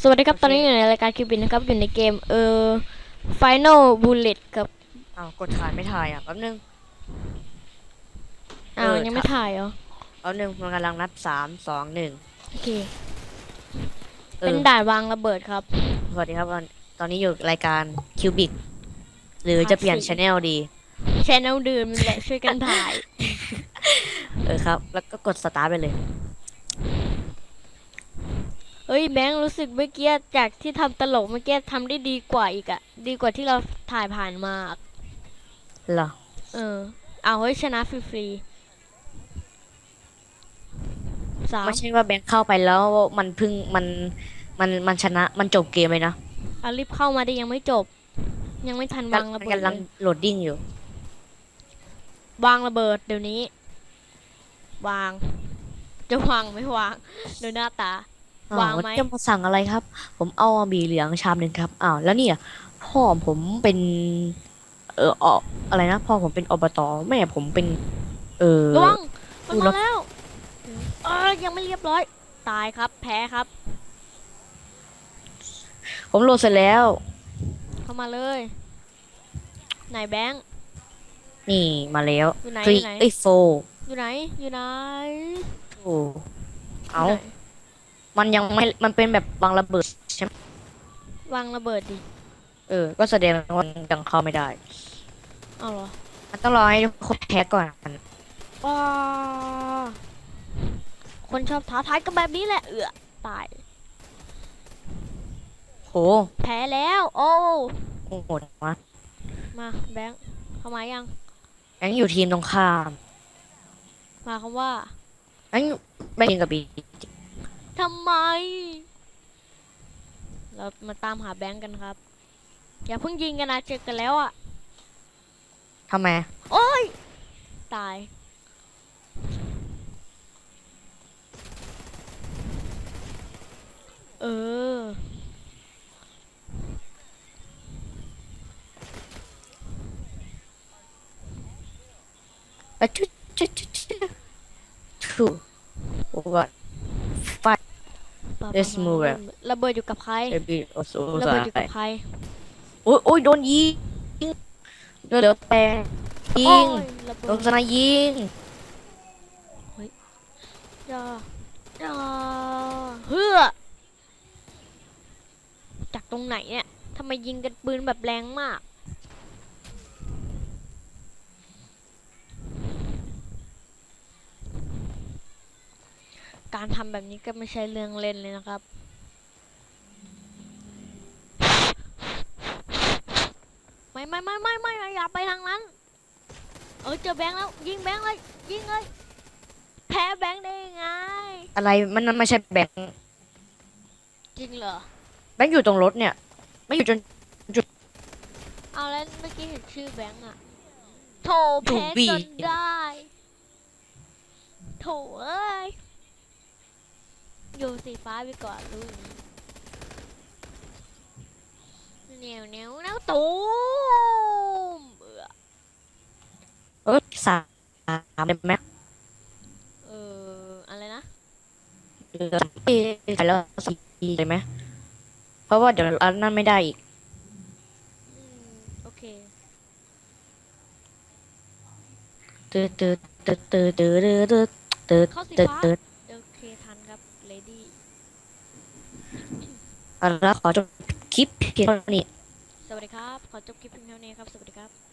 สวัสดีครับ ตอนนี้อยู่ในรายการคิวบินนะครับ อยู่ในเกมเอ่อ Final Bullet ครับอ้าวกดถ่ายไม่ถ่ายอะแป๊บนึง อ้าวเออ ยังไม่ถ่ายเหรอ แป๊บนึงมันกำลังนับสามสองหนึ่งโอเค เอเป็นอด่านวางระเบิดครับ สวัสดีครับตอนตอนนี้อยู่รายการคิวบิกหรือจะเปลี่ยนครับชแนลดี แชนแนลดื่มนี่แหละช่วยกันถ่าย เออครับ แล้วก็กดสตาร์ทไปเลย เฮ้ยแบงค์รู้สึกเมื่อกี้จากที่ทำตลกเมื่อกี้ทำได้ดีกว่าอีกอะดีกว่าที่เราถ่ายผ่านมาเหรอเออเอาเฮ้ยชนะฟรีๆสามไม่ใช่ว่าแบงค์เข้าไปแล้วมันเพึ่งมันมันมันชนะมันจบเกมเลยนะเอารีบเข้ามาดิยังไม่จบ ยังไม่ทันวางระเบิดกำลังเลยโหลดดิ้งอยู่ วางระเบิดเดี๋ยวนี้ วาง จะวางไม่วางดูหน้าตา วางไหมอ้จะมาสั่งอะไรครับ ผมเอาหมี่เหลืองชามหนึ่งครับอ้าวแล้วเนี่ยพ่อผมเป็นเออออะไรนะพ่อผมเป็นอบตแม่ผมเป็น เออระวังมันดูมาแล้วแล้วเออยังไม่เรียบร้อย ตายครับ แพ้ครับ ผมโหลดเสร็จแล้ว เข้ามาเลยไหนแบงค์นี่มาแล้วอยู่ไหนทรีอยู่ไหนเอ้ยโฟอยู่ไหนอยู่ไหนโอ้เอายู่ไหน มันยังไม่ มันเป็นแบบวางระเบิดใช่ไหมวางระเบิดดิ เออ ก็แสดงว่ายังเข้าไม่ได้ เอาเหรอ มันต้องรอให้ทุกคนแพ้ก่อนว้าคนชอบท้าทายก็แบบนี้แหละ เอือตาย โห แพ้แล้ว โอ้ โอ้โหวะมาแบงค์เข้ามายังยังอยู่ทีมตรงข้าม มาคำว่ายังไม่ทีมกับบี ทำไม เรามาตามหาแบงค์กันครับ อย่าเพิ่งยิงกันนะเจอกันแล้วอะทำไม โอ้ย ตาย เออ อะชุดชุดชุดชุดถูโอ้ก็ Let's move it ระเบิดอยู่กับใครเอบีโอโซระเบิดอยู่กับใคร โอ้ยโอ้ยโดนยิงเดี๋ยวเดี๋ยวแปลงยิโอ้งยระเบิโดนดสนายยิง อย่าอย่าเฮือจากตรงไหนเนี่ยทำไมยิงกันปืนแบบแรงมาก การทำแบบนี้ก็ไม่ใช่เรื่องเล่นเลยนะครับ ไม่ไม่ไม่ไม่ไม่อย่าไปทางนั้น เออเจอแบงค์แล้วยิงแบงค์เลยยิงเลยแพ้แบงค์ได้ยังไง อะไรมันมันไม่ใช่แบงค์จริงเหรอ แบงค์อยู่ตรงรถเนี่ย ไม่อยู่จนเอาแล้วเมื่อกี้เห็นชื่อแบงค์อะโถถูแพ้กบีจนได้ โถเอ้ย อยู่สีฟ้าไปก่อนรู้อย่างนี้เหนียวเหนียวน้ำตูมเออเออสามได้ไหมเอออะไรนะเออเอ้ยใส่แล้วสี่ได้ไหมเพราะว่าเดี๋ยวอันนั้นไม่ได้อีกอืมโอเคตืดตืดตืดตืดตืดตืดตืดเข้าสีตืดฟ้าตืด โอเคทันครับ เลดี้ เอาละขอจบคลิปเพียงเท่านี้ สวัสดีครับ ขอจบคลิปเพียงเท่านี้ครับ สวัสดีครับ